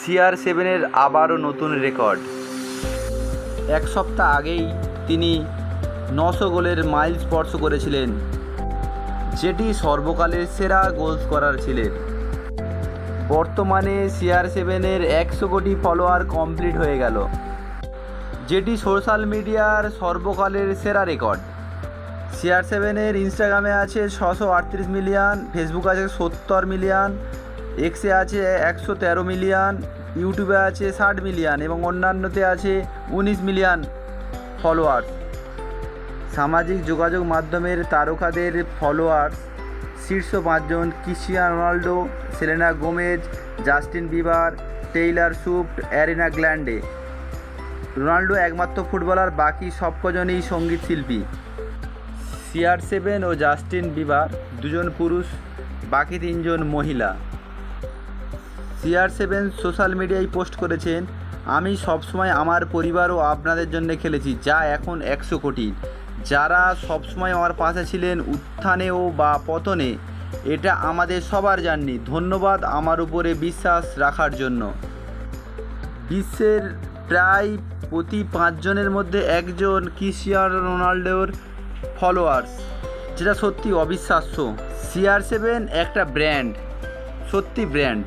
CR সেভেনের আবারও নতুন রেকর্ড। এক সপ্তাহ আগেই তিনি নশো গোলের মাইল স্পর্শ করেছিলেন, যেটি সর্বকালের সেরা গোল স্কোরার ছিলেন। বর্তমানে সিআর সেভেনের একশো কোটি ফলোয়ার কমপ্লিট হয়ে গেল, যেটি সোশ্যাল মিডিয়ার সর্বকালের সেরা রেকর্ড। সিআর সেভেনের ইনস্টাগ্রামে আছে ছশো আটত্রিশ মিলিয়ন, ফেসবুক আছে সত্তর মিলিয়ন এক্সে আছে একশো তেরো মিলিয়ন ইউটিউবে আছে ষাট মিলিয়ন এবং অন্যান্যতে আছে উনিশ মিলিয়ন ফলোয়ার্স সামাজিক যোগাযোগ মাধ্যমের তারকাদের ফলোয়ার্স শীর্ষ পাঁচজন Cristiano Ronaldo, Selena Gomez, Justin Bieber, Taylor Swift Ariana গ্ল্যান্ডে। Ronaldo একমাত্র ফুটবলার, বাকি সব কজনই সংগীত শিল্পী। সিআর সেভেন ও জাস্টিন বিবার, দুজন পুরুষ, বাকি তিনজন মহিলা। সিআর সেভেন সোশ্যাল মিডিয়ায় পোস্ট করেছেন, আমি সবসময় আমার পরিবার ও আপনাদের জন্য খেলেছি, যা এখন একশো কোটি। যারা সবসময় আমার পাশে ছিলেন উত্থানে ও বা পতনে, এটা আমাদের সবার জাননি। ধন্যবাদ আমার উপরে বিশ্বাস রাখার জন্য। বিশ্বের প্রায় প্রতি পাঁচজনের মধ্যে একজন ক্রিশ্চিয়ানো রোনাল্ডোর ফলোয়ার্স যেটা সত্যি অবিশ্বাস্য। সিআর সেভেন একটা ব্র্যান্ড সত্যি ব্র্যান্ড